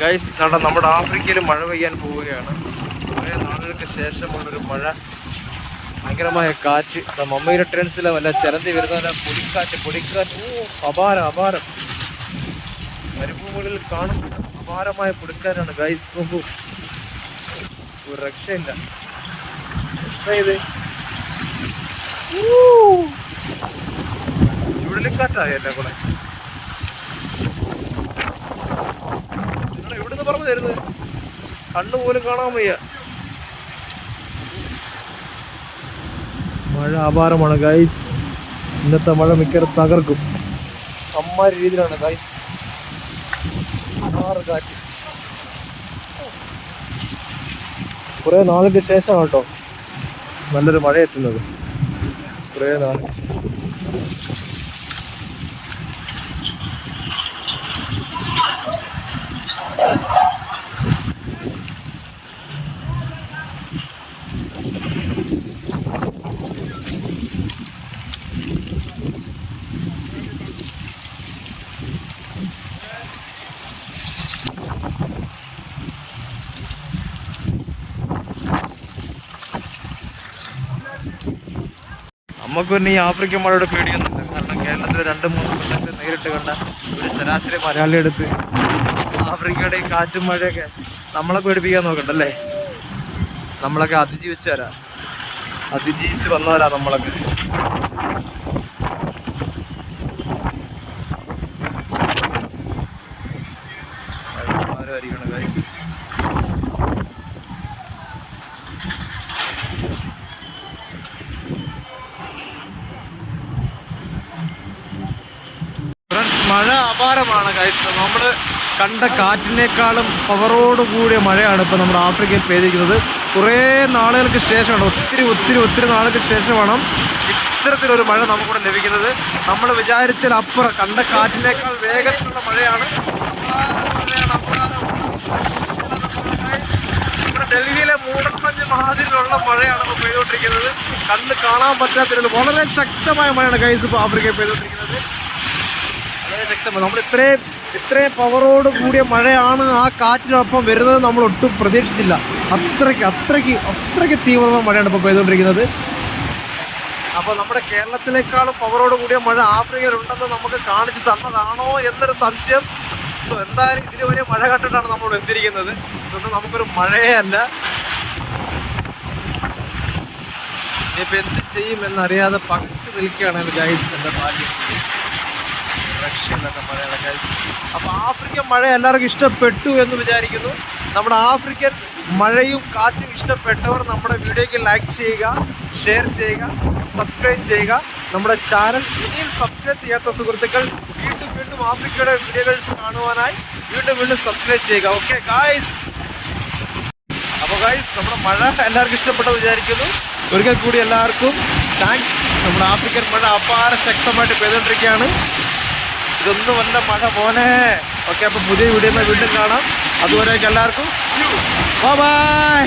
Guys നട നമ്മുടെ ആഫ്രിക്കയിൽ മഴ പെയ്യാൻ പോവുകയാണ്. കുറേ നാളുകൾക്ക് ശേഷമുള്ളൊരു മഴ. ഭയങ്കരമായ കാറ്റ്. മമ്മയുടെ ട്രെൻസിലെ വല്ല ചിലന്തി വരുന്ന പോലെ പൊടിക്കാറ്റ് പൊടിക്കാറ്റ്. ഓ അപാരം അപാരം. മരുഭൂമികളിൽ കാണും. അപാരമായ പൊടിക്കാറ്റാണ് ഗൈസ് ഒരു രക്ഷയില്ല. ചുഴലിക്കാറ്റായല്ലേ കൂടെ പറഞ്ഞു തരുന്നത്? കണ്ണു പോലും കാണാൻ വയ്യ. മഴ അപാരമാണ് ഗൈസ് ഇന്നത്തെ മഴ മിക്കവാറും തകർക്കും. അമ്മാരി രീതിയിലാണ് ഗൈസ് ആറ് കാറ്റ്. കുറെ നാളിന് ശേഷമാണ് കേട്ടോ നല്ലൊരു മഴ എത്തുന്നത്. കുറെ നാൾ. നമുക്ക് പിന്നെ ഈ ആഫ്രിക്കൻ മഴയുടെ പേടിയൊന്നുമില്ല. കാരണം കേരളത്തിൽ രണ്ട് മൂന്ന് കൊല്ലത്തെ നേരിട്ട് കണ്ട ഒരു ശരാശരി മലയാളി എടുത്ത് ആഫ്രിക്കയുടെ ഈ കാറ്റും മഴയൊക്കെ നമ്മളെ പേടിപ്പിക്കാൻ നോക്കണ്ടല്ലേ? നമ്മളൊക്കെ അതിജീവിച്ചവരാ. അതിജീവിച്ച് വന്നവരാ നമ്മളൊക്കെ. ഗൈസ് ഫ്രണ്ട്സ് മഴ അപാരമാണ് ഗൈസ് നമ്മൾ കണ്ട കാറ്റിനേക്കാളും പവറോട് കൂടിയ മഴയാണ് ഇപ്പോൾ നമ്മുടെ ആഫ്രിക്കയിൽ പെയ്തിരിക്കുന്നത്. കുറേ നാളുകൾക്ക് ശേഷമാണ് ഒത്തിരി ഒത്തിരി ഒത്തിരി നാളുകൾക്ക് ശേഷമാണ് ഇത്തരത്തിലൊരു മഴ നമുക്കിവിടെ ലഭിക്കുന്നത്. നമ്മൾ വിചാരിച്ചാൽ അപ്പുറം കണ്ട കാറ്റിനേക്കാൾ വേഗത്തിലുള്ള മഴയാണ്. ഡൽഹിയിലെ മൂടപ്പഞ്ച് മാതിരിയുള്ള മഴയാണ് ഇപ്പോൾ പെയ്തുകൊണ്ടിരിക്കുന്നത്. കണ്ണ് കാണാൻ പറ്റാത്ത വളരെ ശക്തമായ മഴയാണ് കൈസ് ഇപ്പോൾ ആഫ്രിക്കയിൽ പെയ്തുകൊണ്ടിരിക്കുന്നത്. വളരെ ശക്തമാണ് നമ്മൾ ഇത്രയും ഇത്രയും പവറോട് കൂടിയ മഴയാണ് ആ കാറ്റിനൊപ്പം വരുന്നത് നമ്മൾ ഒട്ടും പ്രതീക്ഷിച്ചില്ല. അത്രയ്ക്ക് അത്രയ്ക്ക് അത്രയ്ക്ക് തീവ്രമായ മഴയാണ് ഇപ്പോൾ പെയ്തുകൊണ്ടിരിക്കുന്നത്. അപ്പോൾ നമ്മുടെ കേരളത്തിലേക്കാളും പവറോട് കൂടിയ മഴ ആഫ്രിക്കയിലുണ്ടെന്ന് നമുക്ക് കാണിച്ചു തന്നതാണോ എന്നൊരു സംശയം. സോ എന്തായാലും ഇതിന് വലിയ മഴ കണ്ടിട്ടാണ് നമ്മൾ എത്തിയിരിക്കുന്നത് ഇതൊന്നും നമുക്കൊരു മഴയേ അല്ല. ഇനിയിപ്പോൾ എന്ത് ചെയ്യും എന്നറിയാതെ പകച്ചു നിൽക്കുകയാണ് ഗൈഡ്സ് എന്റെ ഭാഗ്യം. രക്ഷയില്ലാത്ത മഴയാണ് ഗൈസ് അപ്പോൾ ആഫ്രിക്കൻ മഴ എല്ലാവർക്കും ഇഷ്ടപ്പെട്ടു എന്ന് വിചാരിക്കുന്നു. നമ്മുടെ ആഫ്രിക്കൻ മഴയും കാറ്റും ഇഷ്ടപ്പെട്ടവർ നമ്മുടെ വീഡിയോയ്ക്ക് ലൈക്ക് ചെയ്യുക ഷെയർ ചെയ്യുക സബ്സ്ക്രൈബ് ചെയ്യുക. നമ്മുടെ ചാനൽ ഇനിയും സബ്സ്ക്രൈബ് ചെയ്യാത്ത സുഹൃത്തുക്കൾ വീണ്ടും വീണ്ടും ആഫ്രിക്കയുടെ വീഡിയോസ് കാണുവാനായി വീണ്ടും വീണ്ടും സബ്സ്ക്രൈബ് ചെയ്യുക. ഓക്കെ ഗായ്സ് അപ്പോൾ ഗായ്സ് നമ്മുടെ മഴ എല്ലാവർക്കും ഇഷ്ടപ്പെട്ടത് വിചാരിക്കുന്നു. ഒരിക്കൽ കൂടി എല്ലാവർക്കും താങ്ക്സ് നമ്മുടെ ആഫ്രിക്കൻ മഴ അപാര ശക്തമായിട്ട് പെയ്തുകൊണ്ടിരിക്കുകയാണ്. ഇതൊന്നും വല്ല മഴ പോനെ ഓക്കെ അപ്പോൾ പുതിയ വീഡിയോ വീണ്ടും കാണാം. അതുവരേക്ക് എല്ലാവർക്കും. ബൈ